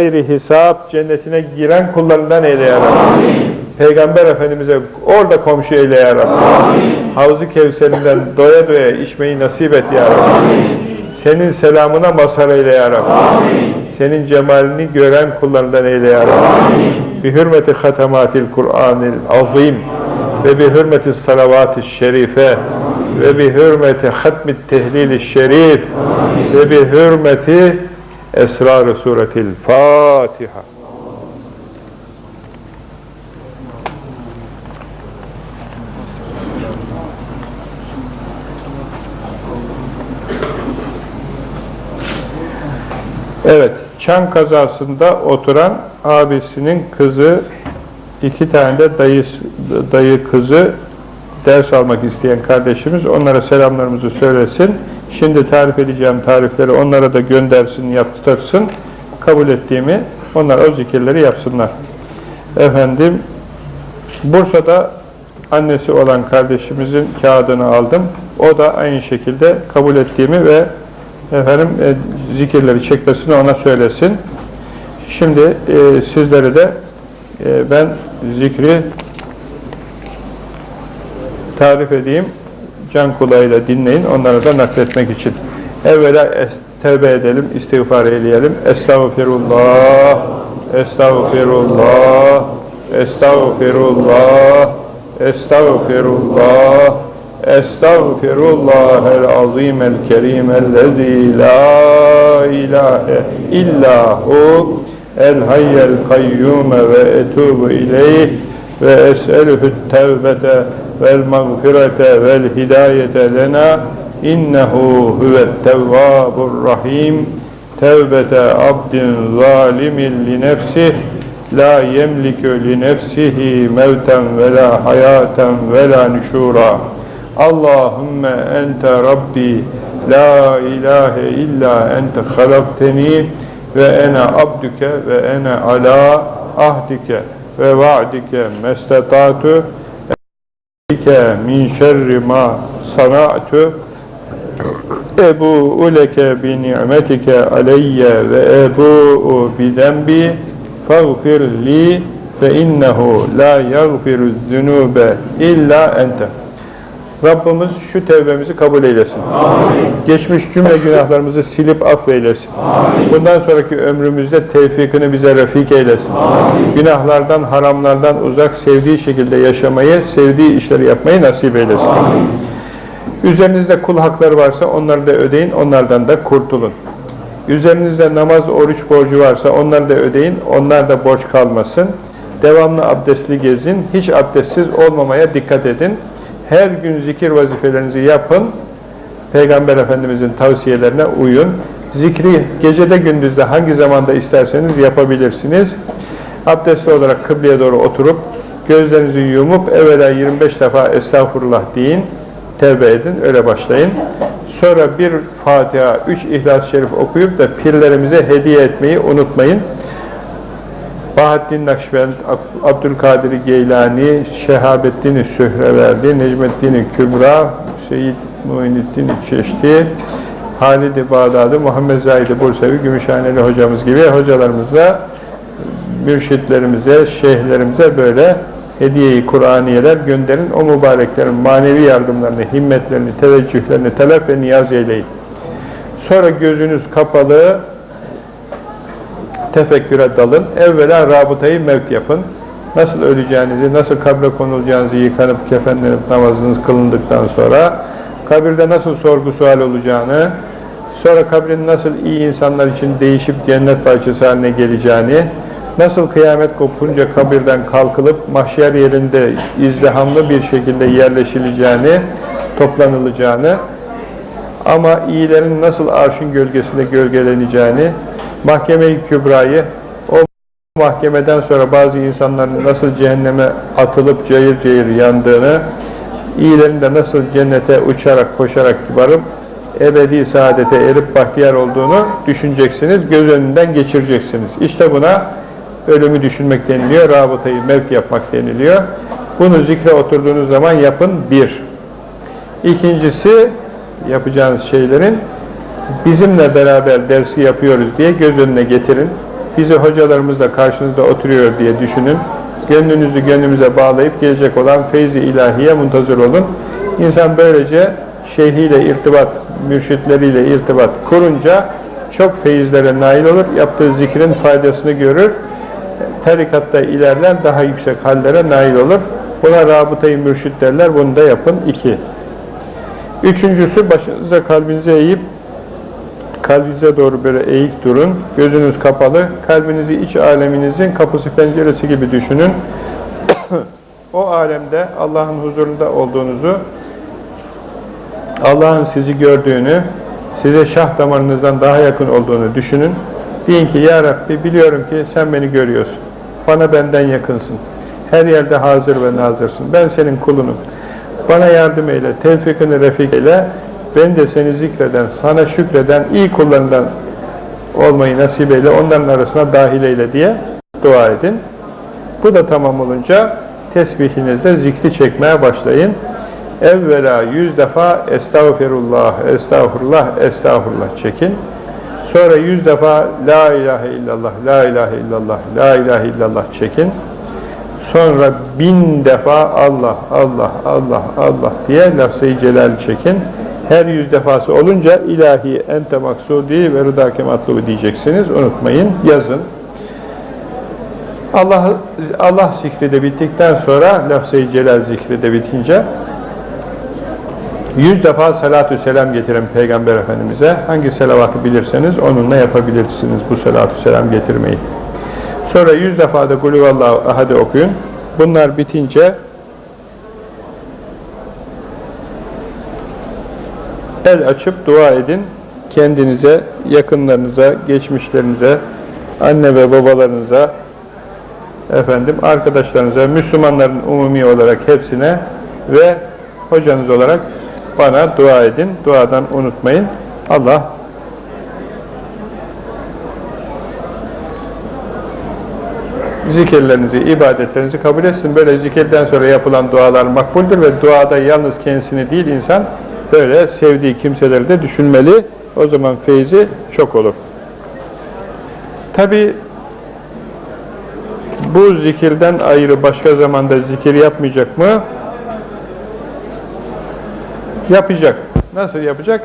gayri hesap cennetine giren kullarından eyle ya Rabbi. Peygamber Efendimiz'e orada komşu eyle ya Rabbi. Havzu Kevser'inden doya doya içmeyi nasip et ya Rabbi. Senin selamına mazhar eyle ya Rabbi. Senin cemalini gören kullarından eyle ya Rabbi. Bi hürmeti hatematil Kur'anil azim ve bi hürmeti salavat-ı şerife ve bi hürmeti hatmit tehlil şerif ve bi hürmeti esrar suretil Fatiha. Evet, Çan kazasında oturan abisinin kızı, iki tane de dayı, dayı kızı ders almak isteyen kardeşimiz onlara selamlarımızı söylesin. Şimdi tarif edeceğim tarifleri onlara da göndersin, yaptırsın. Kabul ettiğimi onlar o zikirleri yapsınlar. Efendim, Bursa'da annesi olan kardeşimizin kağıdını aldım. O da aynı şekilde kabul ettiğimi ve efendim e, zikirleri çekmesini ona söylesin. Şimdi e, sizlere de e, ben zikri tarif edeyim. Can kulağıyla dinleyin. Onları da nakletmek için. Evvela tevbe edelim, istiğfar eyleyelim. Estağfirullah, estağfirullah, estağfirullah, estağfirullah, estağfirullah el azim el kerim ellezî la ilahe illa hu el hayyel kayyume ve etubu ileyh ve es'elühü tevbete vel mağfirete vel hidayete lena innehu huvet tevvabur rahim. Tevbete abdin zalimin li nefsih la yemlikü li nefsihi mevten ve la hayaten ve la nüşura. Allahümme ente Rabbi la ilahe illa ente halakteni ve ene abdüke ve ene ala ahdike ve va'dike mestetatu Bike min şerri ma sana'tu. Ebu leke bi ni'metike aleyye ve ebu bi zenbi faghfir li fe innehu la yaghfiru zunube illa ente Rabbimiz şu tevbemizi kabul eylesin. Amin. Geçmiş cümle günahlarımızı silip affeylesin. Amin. Bundan sonraki ömrümüzde tevfikini bize refik eylesin. Amin. Günahlardan, haramlardan uzak sevdiği şekilde yaşamayı, sevdiği işleri yapmayı nasip eylesin. Amin. Üzerinizde kul hakları varsa onları da ödeyin, onlardan da kurtulun. Üzerinizde namaz, oruç borcu varsa onları da ödeyin, onlar da borç kalmasın. Devamlı abdestli gezin, hiç abdestsiz olmamaya dikkat edin. Her gün zikir vazifelerinizi yapın. Peygamber Efendimizin tavsiyelerine uyun. Zikri gecede gündüzde hangi zamanda isterseniz yapabilirsiniz. Abdestli olarak kıbleye doğru oturup gözlerinizi yumup evvela 25 defa estağfurullah deyin. Tevbe edin. Öyle başlayın. Sonra bir Fatiha, üç İhlas-ı Şerif okuyup da pirlerimize hediye etmeyi unutmayın. Bahattin Nakşibend, Ab- Abdülkadir Geylani, Şehabettin Sühreverdi, Necmettin Kübra, Seyyid Muhyiddin Çeşti, Halid-i Bağdadi, Muhammed Zahid-i Bursevi, Gümüşhaneli hocamız gibi hocalarımıza, mürşitlerimize, şeyhlerimize böyle hediyeyi Kur'aniyeler gönderin. O mübareklerin manevi yardımlarını, himmetlerini, teveccühlerini talep ve niyaz eyleyin. Sonra gözünüz kapalı, tefekküre dalın. Evvela rabıtayı mevk yapın. Nasıl öleceğinizi, nasıl kabre konulacağınızı yıkanıp kefenlenip namazınız kılındıktan sonra kabirde nasıl sorgu sual olacağını, sonra kabrin nasıl iyi insanlar için değişip cennet bahçesi haline geleceğini, nasıl kıyamet kopunca kabirden kalkılıp mahşer yerinde izdihamlı bir şekilde yerleşileceğini, toplanılacağını, ama iyilerin nasıl arşın gölgesinde gölgeleneceğini, mahkeme-i kübrayı, o mahkemeden sonra bazı insanların nasıl cehenneme atılıp cayır cayır yandığını, iyilerin de nasıl cennete uçarak, koşarak varıp ebedi saadete erip bahtiyar olduğunu düşüneceksiniz, göz önünden geçireceksiniz. İşte buna ölümü düşünmek deniliyor, rabıtayı mevk yapmak deniliyor. Bunu zikre oturduğunuz zaman yapın bir. İkincisi, yapacağınız şeylerin bizimle beraber dersi yapıyoruz diye göz önüne getirin. bizi hocalarımız da karşınızda oturuyor diye düşünün. Gönlünüzü gönlümüze bağlayıp gelecek olan feyzi ilahiye muntazır olun. İnsan böylece şeyhiyle irtibat, mürşitleriyle irtibat kurunca çok feyizlere nail olur. Yaptığı zikrin faydasını görür. Tarikatta ilerler, daha yüksek hallere nail olur. Buna rabıtayı mürşit derler. Bunu da yapın. İki. Üçüncüsü başınıza kalbinize eğip kalbinize doğru böyle eğik durun. Gözünüz kapalı. Kalbinizi iç aleminizin kapısı penceresi gibi düşünün. o alemde Allah'ın huzurunda olduğunuzu, Allah'ın sizi gördüğünü, size şah damarınızdan daha yakın olduğunu düşünün. Deyin ki Ya Rabbi biliyorum ki sen beni görüyorsun. Bana benden yakınsın. Her yerde hazır ve nazırsın. Ben senin kulunum. Bana yardım eyle, tevfikini refik eyle. Ben de seni zikreden, sana şükreden iyi kullarından olmayı nasip eyle, onların arasına dahil eyle diye dua edin. Bu da tamam olunca tesbihinizde zikri çekmeye başlayın. Evvela yüz defa estağfirullah, estağfurullah, estağfurullah çekin. Sonra yüz defa la ilahe illallah, la ilahe illallah, la ilahe illallah çekin. Sonra bin defa Allah, Allah, Allah, Allah diye lafz-ı celal çekin. Her yüz defası olunca ilahi ente maksudi ve rıdake matlubu diyeceksiniz. Unutmayın, yazın. Allah Allah zikri de bittikten sonra lafz-ı celal zikri de bitince yüz defa salatü selam getirin Peygamber Efendimiz'e. Hangi selavatı bilirseniz onunla yapabilirsiniz bu salatü selam getirmeyi. Sonra yüz defa da Kulüvallahu Ahad'ı okuyun. Bunlar bitince el açıp dua edin. Kendinize, yakınlarınıza, geçmişlerinize, anne ve babalarınıza, efendim arkadaşlarınıza, Müslümanların umumi olarak hepsine ve hocanız olarak bana dua edin. Duadan unutmayın. Allah zikirlerinizi, ibadetlerinizi kabul etsin. Böyle zikirden sonra yapılan dualar makbuldür ve duada yalnız kendisini değil insan böyle sevdiği kimseleri de düşünmeli. O zaman feyzi çok olur. Tabi bu zikirden ayrı başka zamanda zikir yapmayacak mı? Yapacak. Nasıl yapacak?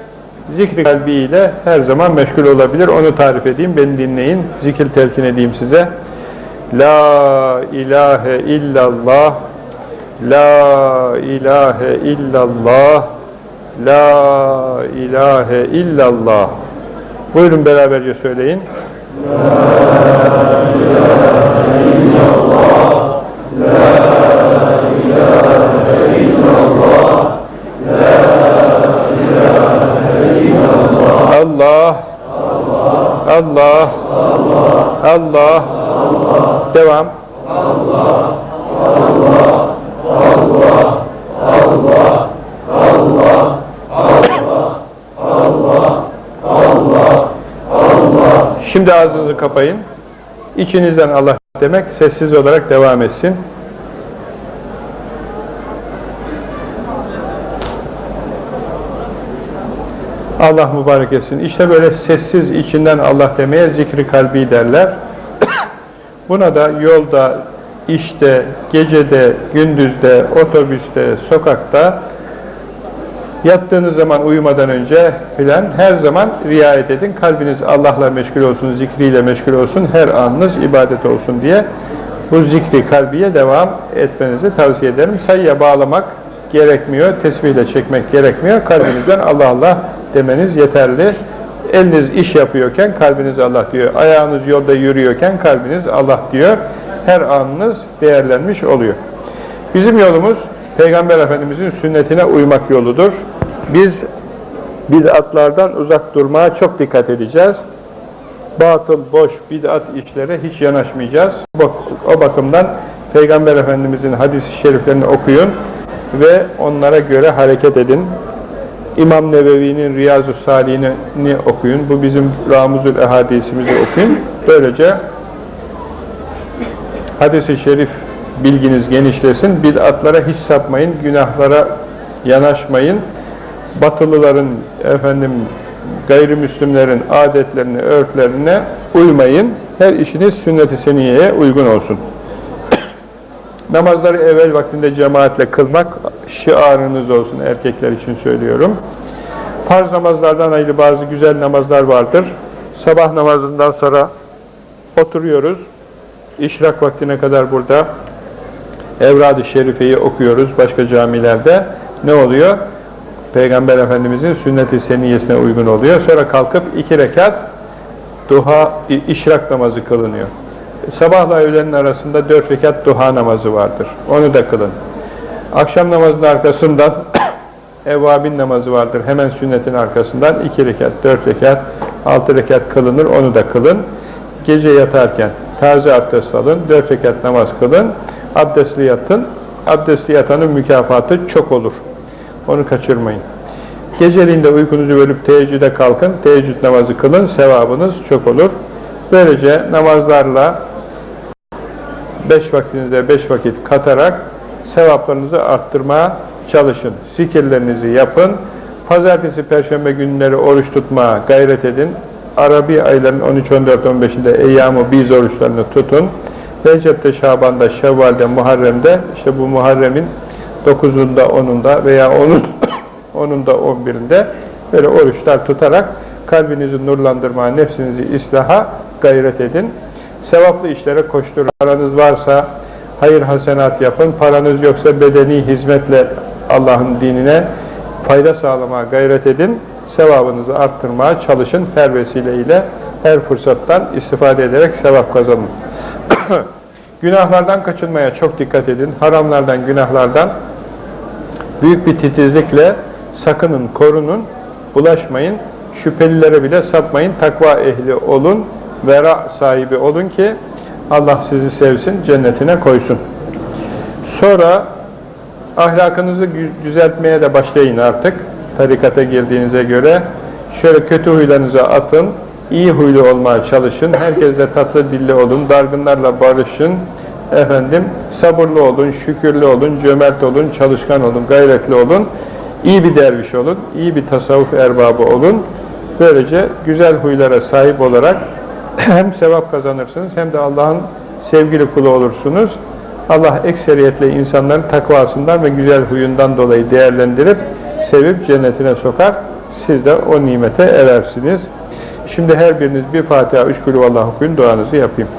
Zikri kalbiyle her zaman meşgul olabilir. Onu tarif edeyim, beni dinleyin. Zikir telkin edeyim size. La ilahe illallah La ilahe illallah La ilahe illallah Buyurun beraberce söyleyin. Allah Allah Allah Devam. Şimdi ağzınızı kapayın. İçinizden Allah demek sessiz olarak devam etsin. Allah mübarek etsin. İşte böyle sessiz içinden Allah demeye zikri kalbi derler. Buna da yolda, işte, gecede, gündüzde, otobüste, sokakta yattığınız zaman uyumadan önce filan her zaman riayet edin. Kalbiniz Allah'la meşgul olsun, zikriyle meşgul olsun, her anınız ibadet olsun diye bu zikri kalbiye devam etmenizi tavsiye ederim. Sayıya bağlamak gerekmiyor, tesbihle çekmek gerekmiyor. Kalbinizden Allah Allah demeniz yeterli. Eliniz iş yapıyorken kalbiniz Allah diyor. Ayağınız yolda yürüyorken kalbiniz Allah diyor. Her anınız değerlenmiş oluyor. Bizim yolumuz Peygamber Efendimizin sünnetine uymak yoludur. Biz bid'atlardan uzak durmaya çok dikkat edeceğiz. Batıl, boş, bid'at işlere hiç yanaşmayacağız. O bakımdan Peygamber Efendimizin hadis-i şeriflerini okuyun ve onlara göre hareket edin. İmam Nevevi'nin Riyazu Salihini okuyun. Bu bizim Ramuzul Ehadisimizi okuyun. Böylece hadis-i şerif bilginiz genişlesin. Bid'atlara hiç sapmayın. Günahlara yanaşmayın. Batılıların, efendim, gayrimüslimlerin adetlerine, örflerine uymayın. Her işiniz sünnet-i seniyeye uygun olsun. Namazları evvel vaktinde cemaatle kılmak şiarınız olsun erkekler için söylüyorum. Farz namazlardan ayrı bazı güzel namazlar vardır. Sabah namazından sonra oturuyoruz. İşrak vaktine kadar burada Evrad-ı Şerife'yi okuyoruz başka camilerde. Ne oluyor? Peygamber Efendimizin sünnet-i seniyesine uygun oluyor. Sonra kalkıp iki rekat duha, işrak namazı kılınıyor. Sabahla öğlenin arasında dört rekat duha namazı vardır. Onu da kılın. Akşam namazının arkasından evvabin namazı vardır. Hemen sünnetin arkasından iki rekat, dört rekat, altı rekat kılınır. Onu da kılın. Gece yatarken taze abdest alın. Dört rekat namaz kılın. Abdestli yatın. Abdestli yatanın mükafatı çok olur. Onu kaçırmayın. Geceliğinde uykunuzu bölüp teheccüde kalkın. Teheccüd namazı kılın. Sevabınız çok olur. Böylece namazlarla beş vaktinize beş vakit katarak sevaplarınızı arttırmaya çalışın. Zikirlerinizi yapın. Pazartesi, perşembe günleri oruç tutmaya gayret edin. Arabi ayların 13, 14, 15'inde eyyam-ı biz oruçlarını tutun. Recep'te, Şaban'da, Şevval'de, Muharrem'de, işte bu Muharrem'in 9'unda, 10'unda veya 10'un 10'unda, 11'inde böyle oruçlar tutarak kalbinizi nurlandırmaya, nefsinizi islaha gayret edin. Sevaplı işlere koşturun. Paranız varsa hayır hasenat yapın. Paranız yoksa bedeni hizmetle Allah'ın dinine fayda sağlamaya gayret edin. Sevabınızı arttırmaya çalışın. Her vesileyle her fırsattan istifade ederek sevap kazanın. Günahlardan kaçınmaya çok dikkat edin. Haramlardan, günahlardan büyük bir titizlikle sakının, korunun, bulaşmayın. Şüphelilere bile sapmayın. Takva ehli olun. Vera sahibi olun ki Allah sizi sevsin, cennetine koysun. Sonra ahlakınızı düzeltmeye de başlayın artık. Tarikata girdiğinize göre. Şöyle kötü huylarınızı atın. İyi huylu olmaya çalışın. Herkesle tatlı dilli olun. Dargınlarla barışın. Efendim, sabırlı olun, şükürlü olun, cömert olun, çalışkan olun, gayretli olun. iyi bir derviş olun. iyi bir tasavvuf erbabı olun. Böylece güzel huylara sahip olarak hem sevap kazanırsınız hem de Allah'ın sevgili kulu olursunuz. Allah ekseriyetle insanların takvasından ve güzel huyundan dolayı değerlendirip sevip cennetine sokar. Siz de o nimete erersiniz. Şimdi her biriniz bir Fatiha, üç kulü Allah okuyun, duanızı yapayım.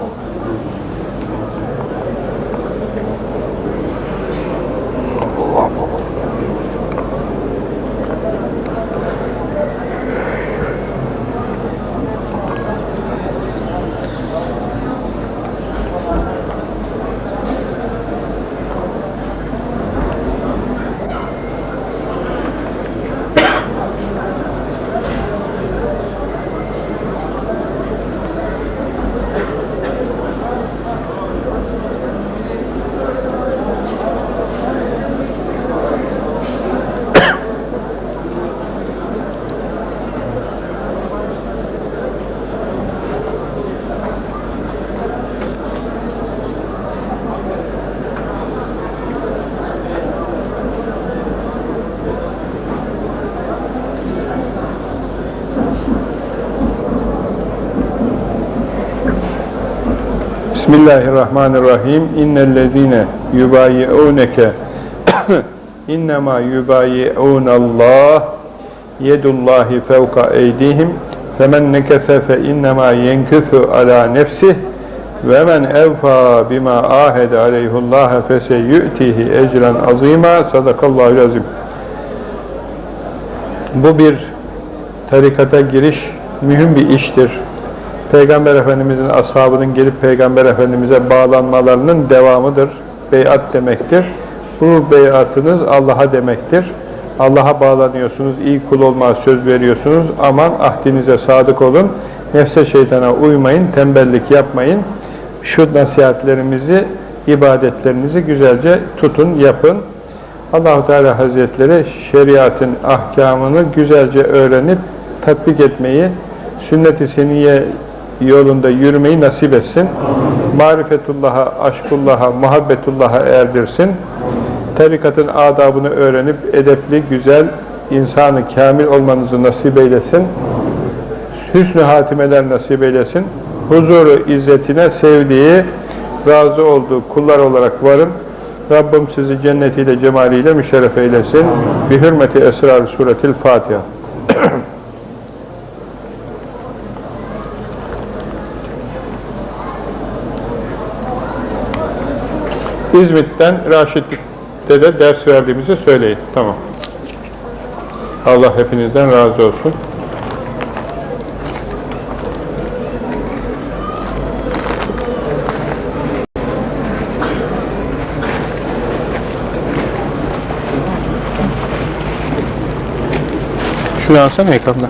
Bismillahirrahmanirrahim. İnnellezine yubayi'uneke innema yubayi'unallah yedullahi fevka eydihim femen nekese fe innema yenküfü ala nefsih ve men evfa bima ahede aleyhullaha feseyyü'tihi ecren azima sadakallahu azim. Bu bir tarikata giriş mühim bir iştir. Peygamber Efendimizin ashabının gelip Peygamber Efendimiz'e bağlanmalarının devamıdır. Beyat demektir. Bu beyatınız Allah'a demektir. Allah'a bağlanıyorsunuz, iyi kul olmaya söz veriyorsunuz. Aman ahdinize sadık olun. Nefse şeytana uymayın, tembellik yapmayın. Şu nasihatlerimizi, ibadetlerinizi güzelce tutun, yapın. allah Teala Hazretleri şeriatın ahkamını güzelce öğrenip tatbik etmeyi, sünnet-i seniye yolunda yürümeyi nasip etsin. Marifetullah'a, aşkullah'a, muhabbetullah'a erdirsin. Tarikatın adabını öğrenip edepli, güzel, insanı kamil olmanızı nasip eylesin. Hüsnü hatimeler nasip eylesin. huzuru izzetine sevdiği, razı olduğu kullar olarak varın. Rabbim sizi cennetiyle, cemaliyle müşerref eylesin. Bi hürmeti esrar suretil Fatiha. İzmit'ten Raşit'te de ders verdiğimizi söyleyin. Tamam. Allah hepinizden razı olsun. Şunu alsana ekranda.